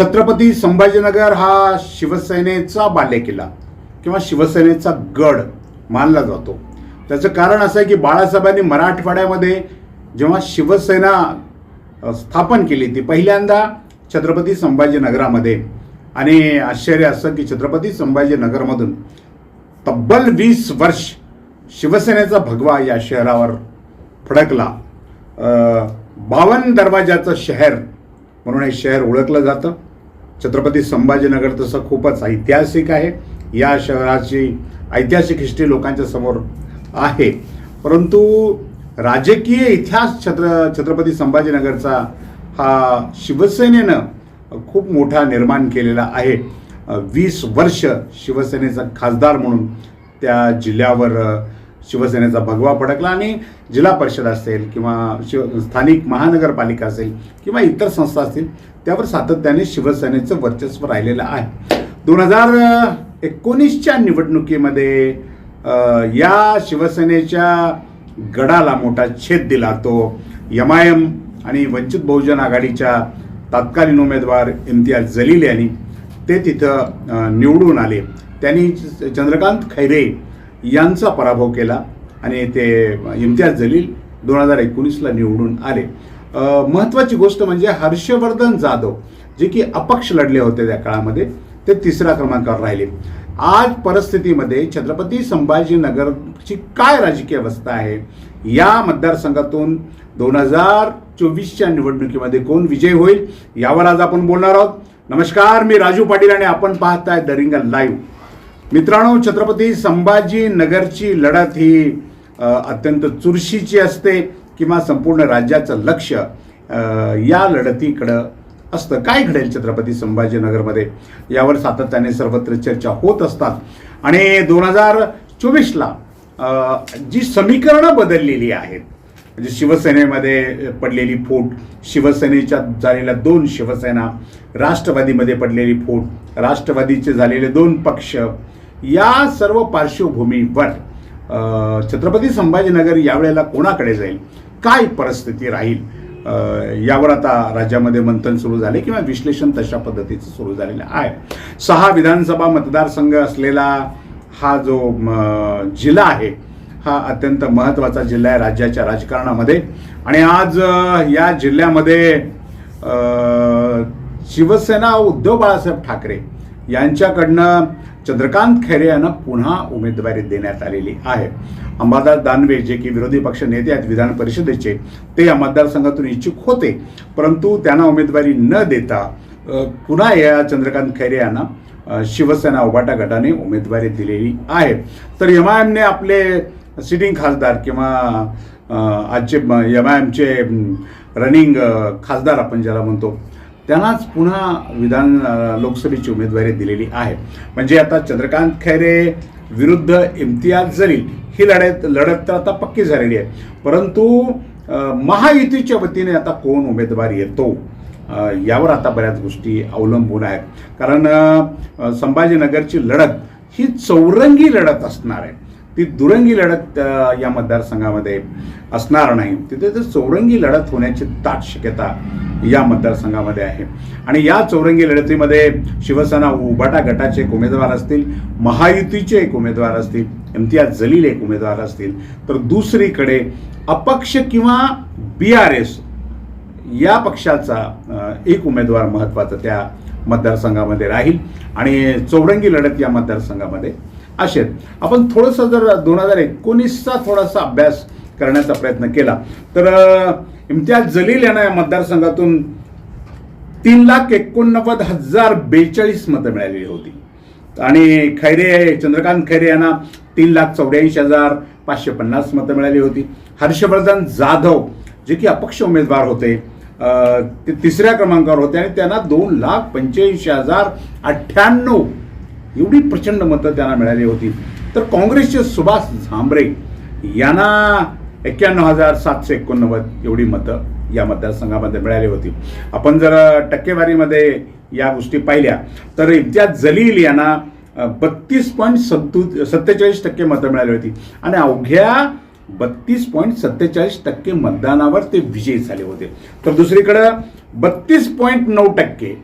छत्रपती संभाजीनगर हा शिवसेनेचा बालेकिल्ला किंवा शिवसेनेचा गड मानला जातो. त्याचं कारण असं आहे की बाळासाहेबांनी मराठवाड्यामध्ये जेव्हा शिवसेना स्थापन केली ती पहिल्यांदा छत्रपती संभाजीनगरामध्ये. आणि आश्चर्य असं की छत्रपती संभाजीनगरमधून तब्बल वीस वर्ष शिवसेनेचा भगवा या शहरावर फडकला. बावन दरवाजाचं शहर म्हणून हे शहर ओळखलं जातं. छत्रपती संभाजीनगर तसं खूपच ऐतिहासिक आहे. या शहराची ऐतिहासिक हिस्ट्री लोकांच्या समोर आहे. परंतु राजकीय इतिहास छत्र छत्रपती संभाजीनगरचा हा शिवसेनेनं खूप मोठा निर्माण केलेला आहे. वीस वर्ष शिवसेनेचा खासदार म्हणून त्या जिल्ह्यावर शिवसेनेचा भगवा फडकला आणि जिल्हा परिषद असेल किंवा शिव स्थानिक महानगरपालिका असेल किंवा इतर संस्था असतील त्यावर सातत्याने शिवसेनेचं वर्चस्व राहिलेलं आहे. दोन हजार एकोणीसच्या निवडणुकीमध्ये या शिवसेनेच्या गडाला मोठा छेद दिला तो. एम आय एम आणि वंचित बहुजन आघाडीच्या तत्कालीन उमेदवार इम्तियाज जलील यांनी ते तिथं निवडून आले. त्यांनी चंद्रकांत खैरे यांचा पराभव केला आणि ते इम्तियाज जलील दोन हजार एकोणीसला निवडून आले. महत्त्वाची गोष्ट म्हणजे हर्षवर्धन जाधव जे की अपक्ष लढले होते त्या काळामध्ये ते तिसऱ्या क्रमांकावर राहिले. आज परिस्थितीमध्ये छत्रपती संभाजीनगरची काय राजकीय अवस्था आहे या मतदारसंघातून दोन हजार चोवीसच्या निवडणुकीमध्ये कोण विजय होईल यावर आज आपण बोलणार आहोत. नमस्कार मी राजू पाटील आणि आपण पाहताय दरिंगा लाईव्ह. मित्रांनो छत्रपती संभाजीनगरची लढत ही अत्यंत चुरशीची असते. किंवा संपूर्ण राज्याचं लक्ष या लढतीकडं असतं. काय घडेल छत्रपती संभाजीनगरमध्ये? यावर सातत्याने सर्वत्र चर्चा होत असतात. आणि दोन हजार चोवीसला जी समीकरणं बदललेली आहेत म्हणजे शिवसेनेमध्ये पडलेली फूट शिवसेनेच्या झालेल्या दोन शिवसेना राष्ट्रवादीमध्ये पडलेली फूट राष्ट्रवादीचे झालेले दोन पक्ष या सर्व पार्श्वभूमीवर छत्रपती संभाजीनगर यावेळेला कोणाकडे जाईल? काय परिस्थिती राहील? यावर आता राज्यामध्ये मंथन सुरू झाले किंवा विश्लेषण तशा पद्धतीचं सुरू झालेलं आहे. सहा विधानसभा मतदारसंघ असलेला हा जो म, जिल्हा आहे हा अत्यंत महत्त्वाचा जिल्हा आहे राज्याच्या राजकारणामध्ये. आणि आज या जिल्ह्यामध्ये शिवसेना उद्धव बाळासाहेब ठाकरे यांच्याकडनं चंद्रकांत खैरे यांना पुन्हा उमेदवारी देण्यात आलेली आहे. अंबादास दानवे जे की विरोधी पक्ष नेते आहेत विधान परिषदेचे ते या मतदारसंघातून इच्छुक होते. परंतु त्यांना उमेदवारी न देता पुन्हा या चंद्रकांत खैरे यांना शिवसेना उभाटा गटाने उमेदवारी दिलेली आहे. तर एम आय एमने आपले सिटिंग खासदार किंवा आजचे एम आय एमचे रनिंग खासदार आपण ज्याला म्हणतो त्यांनाच पुन्हा विधान लोकसभेची उमेदवारी दिलेली आहे. म्हणजे आता चंद्रकांत खैरे विरुद्ध इम्तियाज जरी ही लढत लढत तर आता पक्की झालेली आहे. परंतु महायुतीच्या वतीने आता कोण उमेदवार येतो? यावर आता बऱ्याच गोष्टी अवलंबून आहेत. कारण संभाजीनगरची लढत ही चौरंगी लढत असणार आहे. ती दुरंगी लढत या मतदारसंघामध्ये असणार नाही. तिथे तर चौरंगी लढत होण्याची दाट शक्यता या मतदारसंघामध्ये आहे. आणि या चौरंगी लढतीमध्ये शिवसेना उबाटा गटाचे एक उमेदवार असतील महायुतीचे एक उमेदवार असतील इम्तियाज जलील एक उमेदवार असतील तर दुसरीकडे अपक्ष किंवा बी आर एस या पक्षाचा एक उमेदवार महत्त्वाचा त्या मतदारसंघामध्ये राहील. आणि चौरंगी लढत या मतदारसंघामध्ये असेल आपण थोडंसं जर दोन हजार एकोणीसचा थोडासा अभ्यास करण्याचा प्रयत्न केला तर इम्तियाज जलील यांना या मतदारसंघातून तीन लाख एकोणनव्वद हजार बेचाळीस मतं मिळालेली होती. आणि खैरे चंद्रकांत खैरे यांना तीन लाख चौऱ्याऐंशी हजार पाचशे पन्नास मतं मिळाली होती. हर्षवर्धन जाधव जे की अपक्ष उमेदवार होते ते तिसऱ्या क्रमांकावर होते आणि त्यांना दोन लाख पंच्याऐंशी हजार अठ्ठ्याण्णव एवढी प्रचंड मतं त्यांना मिळाली होती. तर काँग्रेसचे सुभाष झांबरे यांना एक्क्याण्णव हजार सातशे एकोणनव्वद एवढी मतं या मतदारसंघामध्ये मिळाली होती. आपण जर टक्केवारीमध्ये या गोष्टी पाहिल्या तर इम्तियाज जलील यांना बत्तीस पॉईंट सत्तू सत्तेचाळीस टक्के मतं मिळाली होती. आणि अवघ्या बत्तीस पॉईंट सत्तेचाळीस टक्के मतदानावर ते विजयी झाले होते. तर दुसरीकडं बत्तीस पॉईंट नऊ टक्के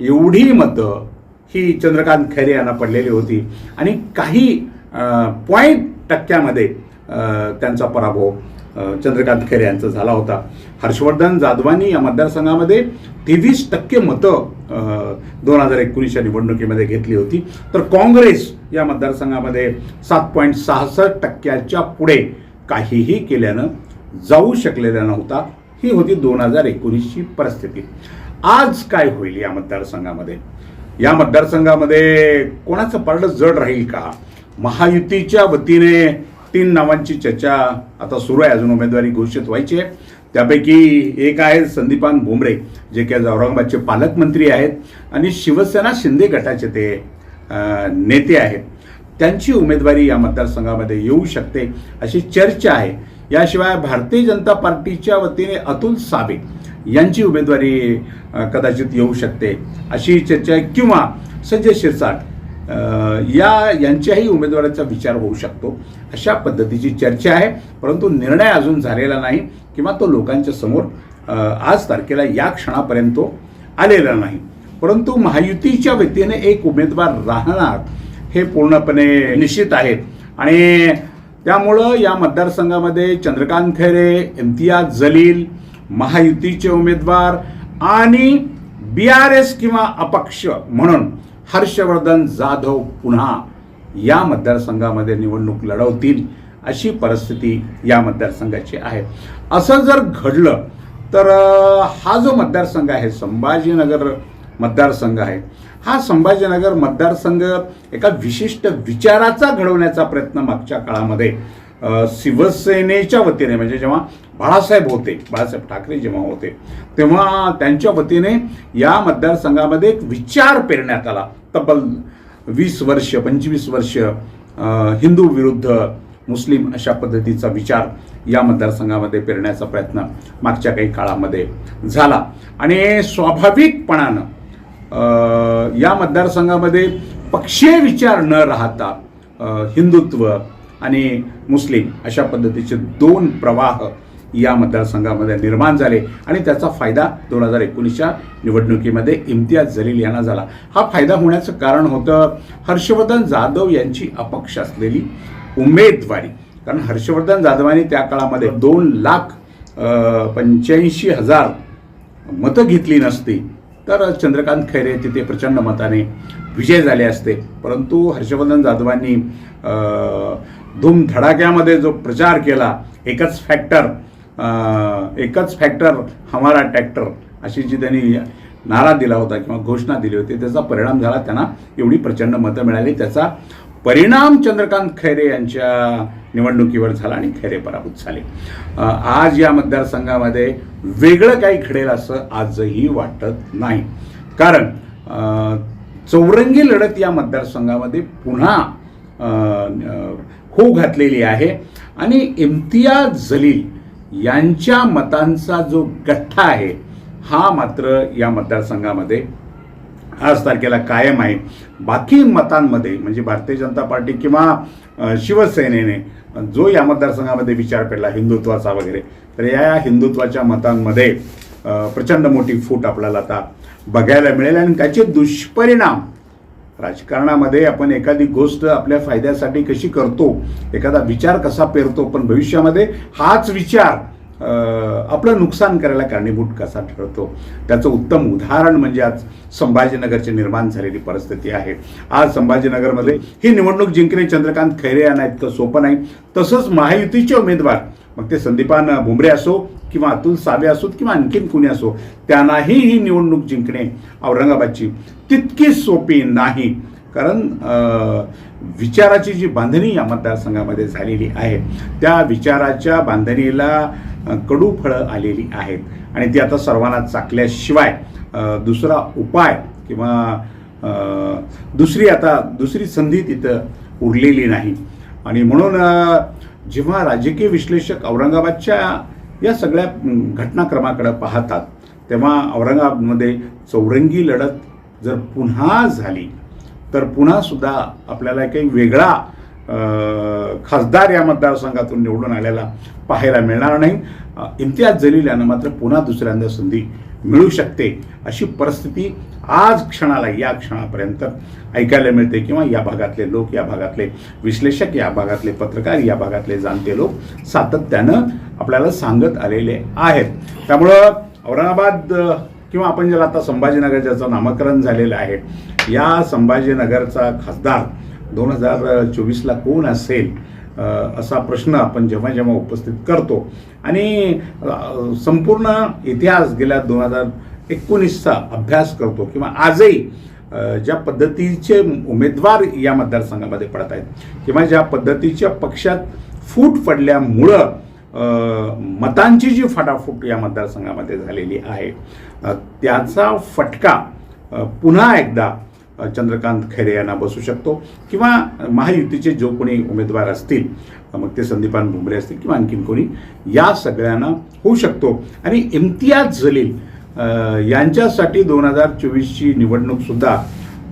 एवढी मतं ही चंद्रकांत खैरे यांना पडलेली होती. आणि काही पॉईंट टक्क्यामध्ये त्यांचा पराभव चंद्रकांत खैरे यांचा झाला होता. हर्षवर्धन जाधवांनी या मतदारसंघामध्ये तेवीस टक्के मतं दोन हजार एकोणीसच्या निवडणुकीमध्ये घेतली होती. तर काँग्रेस या मतदारसंघामध्ये सात पॉईंट सहासष्ट टक्क्याच्या पुढे काहीही केल्यानं जाऊ शकलेला नव्हता. ही होती दोन हजार एकोणीसची परिस्थिती. आज काय होईल या मतदारसंघामध्ये? या मतदारसंघामध्ये कोणाचं पारडं जड राहील का? महायुतीच्या वतीने तीन नावांची चर्चा आता सुरू आहे. अजून उमेदवारी घोषित व्हायची आहे. त्यापैकी एक आहे संदीपान भुमरे जे की आज औरंगाबादचे पालकमंत्री आहेत. आणि शिवसेना शिंदे गटाचे ते नेते आहेत. त्यांची उमेदवारी या मतदारसंघामध्ये येऊ शकते अशी चर्चा आहे. याशिवाय भारतीय जनता पार्टीच्या वतीने अतुल साबे यांची उमेदवारी कदाचित येऊ शकते अशी चर्चा आहे. किंवा संजय शिरसाट या यांच्याही उमेदवाराचा विचार होऊ शकतो. अशा पद्धतीची चर्चा आहे. परंतु निर्णय अजून झालेला नाही किंवा तो लोकांच्या समोर आज तारखेला या क्षणापर्यंत आलेला नाही. परंतु महायुतीच्या वतीने एक उमेदवार राहणार हे पूर्णपणे निश्चित आहे. आणि त्यामुळं या मतदारसंघामध्ये चंद्रकांत खैरे इम्तियाज जलील महायुतीचे उमेदवार आणि बी आर एस किंवा अपक्ष म्हणून हर्षवर्धन जाधव पुन्हा या मतदारसंघामध्ये निवडणूक लढवतील अशी परिस्थिती या मतदारसंघाची आहे. असं जर घडलं तर हा जो मतदारसंघ आहे संभाजीनगर मतदारसंघ आहे. हा संभाजीनगर मतदारसंघ एका विशिष्ट विचाराचा घडवण्याचा प्रयत्न मागच्या काळामध्ये शिवसेनेच्या वतीने म्हणजे जेव्हा बाळासाहेब होते बाळासाहेब ठाकरे जेव्हा होते तेव्हा त्यांच्या वतीने या मतदारसंघामध्ये एक विचार पेरण्यात आला. तब्बल वीस वर्ष पंचवीस वर्ष हिंदू विरुद्ध मुस्लिम अशा पद्धतीचा विचार या मतदारसंघामध्ये पेरण्याचा प्रयत्न मागच्या काही काळामध्ये झाला. आणि स्वाभाविकपणानं या मतदारसंघामध्ये पक्षीय विचार न राहता हिंदुत्व आणि मुस्लिम अशा पद्धतीचे दोन प्रवाह या मतदारसंघामध्ये निर्माण झाले आणि त्याचा फायदा दोन हजार एकोणीसच्या निवडणुकीमध्ये इम्तियाज जलील यांना झाला. हा फायदा होण्याचं कारण होतं हर्षवर्धन जाधव यांची अपक्ष असलेली उमेदवारी. कारण हर्षवर्धन जाधवांनी त्या काळामध्ये दोन लाख पंच्याऐंशी हजार मतं घेतली नसती. तर चंद्रकांत खैरे तिथे प्रचंड मताने विजय झाले असते. परंतु हर्षवर्धन जाधवांनी धूमधडाक्यामध्ये जो प्रचार केला एकच फॅक्टर एकच फॅक्टर हमारा ट्रॅक्टर अशी जी त्यांनी नारा दिला होता किंवा घोषणा दिली होती त्याचा परिणाम झाला त्यांना एवढी प्रचंड मतं मिळाली त्याचा परिणाम चंद्रकांत खैरे यांच्या निवडणुकीवर झाला आणि खैरे पराभूत झाले. आज या मतदारसंघामध्ये वेगळं काही घडेल असं आजही वाटत नाही. कारण चौरंगी लढत या मतदारसंघामध्ये पुन्हा होऊ घातलेली आहे. आणि इम्तियाज जलील यांच्या मतांचा जो गठ्ठा आहे हा मात्र या मतदारसंघामध्ये आज तारखेला कायम आहे. बाकी मतांमध्ये म्हणजे भारतीय जनता पार्टी किंवा शिवसेनेने जो या मतदारसंघामध्ये विचार पेडला हिंदुत्वाचा वगैरे तर या हिंदुत्वाच्या मतांमध्ये प्रचंड मोठी फूट आपल्याला आता बघायला मिळेल आणि त्याचे दुष्परिणाम राजकारणामध्ये आपण एखादी गोष्ट आपल्या फायद्यासाठी कशी करतो एखादा विचार कसा पेरतो पण भविष्यामध्ये हाच विचार आपलं नुकसान करायला कारणीभूत कसा ठरतो? त्याचं उत्तम उदाहरण म्हणजे आज संभाजीनगरची निर्माण झालेली परिस्थिती आहे. आज संभाजीनगरमध्ये ही निवडणूक जिंकणे चंद्रकांत खैरे यांना इतकं सोपं नाही. तसंच महायुतीचे उमेदवार मग ते संदीपान भुमरे असो किंवा अतुल सावे असोत किंवा आणखीन कुणी असो त्यांनाही ही निवडणूक जिंकणे औरंगाबादची तितकी सोपी नाही. कारण विचाराची जी बांधणी या मतदारसंघामध्ये झालेली आहे त्या विचाराच्या बांधणीला कडू फळं आलेली आहेत. आणि ती आता सर्वांना चाकल्याशिवाय दुसरा उपाय किंवा दुसरी आता दुसरी संधी तिथं उरलेली नाही. आणि म्हणून जेव्हा राजकीय विश्लेषक औरंगाबादच्या या सगळ्या घटनाक्रमाकडे पाहतात तेव्हा औरंगाबादमध्ये चौरंगी लढत जर पुन्हा झाली तर पुन्हा सुद्धा आपल्याला काही वेगळा खासदार या मतदारसंघातून निवडून आलेला पाहायला मिळणार नाही. इम्तियाज जलील यांना मात्र पुन्हा दुसऱ्यांदा संधी मिळू शकते अशी परिस्थिती आज क्षणाला या क्षणापर्यंत ऐकायला मिळते किंवा या भागातले लोक या भागातले विश्लेषक या भागातले पत्रकार या भागातले जाणते लोक सातत्यानं आपल्याला सांगत आलेले आहेत. त्यामुळं औरंगाबाद किंवा आपण ज्याला आता संभाजीनगर ज्याचं नामकरण झालेलं आहे या संभाजीनगरचा खासदार दोन हजार चोवीसला कोण असेल असा प्रश्न आपण जेव्हा जेव्हा उपस्थित करतो. आणि संपूर्ण इतिहास गेल्या दोन हजार एकोणीसचा अभ्यास करतो किंवा आजही ज्या पद्धतीचे उमेदवार या मतदारसंघामध्ये पडत आहेत किंवा ज्या पद्धतीच्या पक्षात फूट पडल्यामुळं मतांची जी फाटाफूट या मतदारसंघामध्ये झालेली आहे त्याचा फटका पुन्हा एकदा चंद्रकांत खैरे यांना बसू शकतो किंवा महायुतीचे जो कोणी उमेदवार असतील मग ते संदीपान भुमरे असतील किंवा आणखीन कोणी या सगळ्यांना होऊ शकतो. आणि इम्तियाज जलील यांच्यासाठी दोन हजार चोवीसची निवडणूकसुद्धा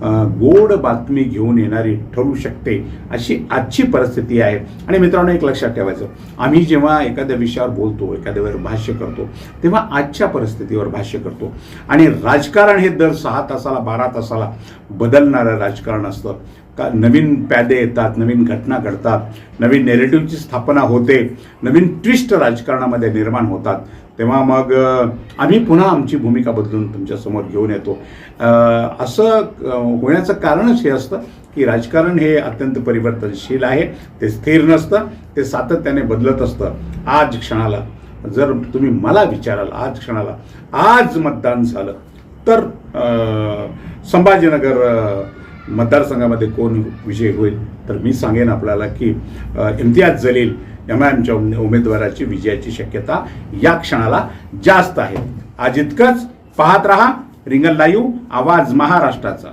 गोड बातमी घेऊन येणारी ठरू शकते अशी आजची परिस्थिती आहे. आणि मित्रांनो एक लक्षात ठेवायचं. आम्ही जेव्हा एखाद्या विषयावर बोलतो एखाद्यावर भाष्य करतो तेव्हा आजच्या परिस्थितीवर भाष्य करतो. आणि राजकारण हे दर सहा तासाला बारा तासाला बदलणारं राजकारण असतं. का नवीन प्यादे येतात नवीन घटना घडतात नवीन नेरेटिव्हची स्थापना होते नवीन ट्विस्ट राजकारणामध्ये निर्माण होतात. तेव्हा मग आम्ही पुन्हा आमची भूमिका बदलून तुमच्यासमोर घेऊन येतो. असं होण्याचं कारणच हे असतं की राजकारण हे अत्यंत परिवर्तनशील आहे ते स्थिर नसतं ते सातत्याने बदलत असतं. आज क्षणाला जर तुम्ही मला विचाराल आज क्षणाला आज मतदान झालं तर संभाजीनगर मतदारसंघामध्ये कोण विजय होईल? तर मी सांगेन आपल्याला की इम्तियाज जलील त्यामुळे आमच्या उमेदवाराची विजयाची शक्यता या क्षणाला जास्त आहे. आज इतकंच. पाहत रहा. रिंगण लाईव्ह. आवाज महाराष्ट्राचा.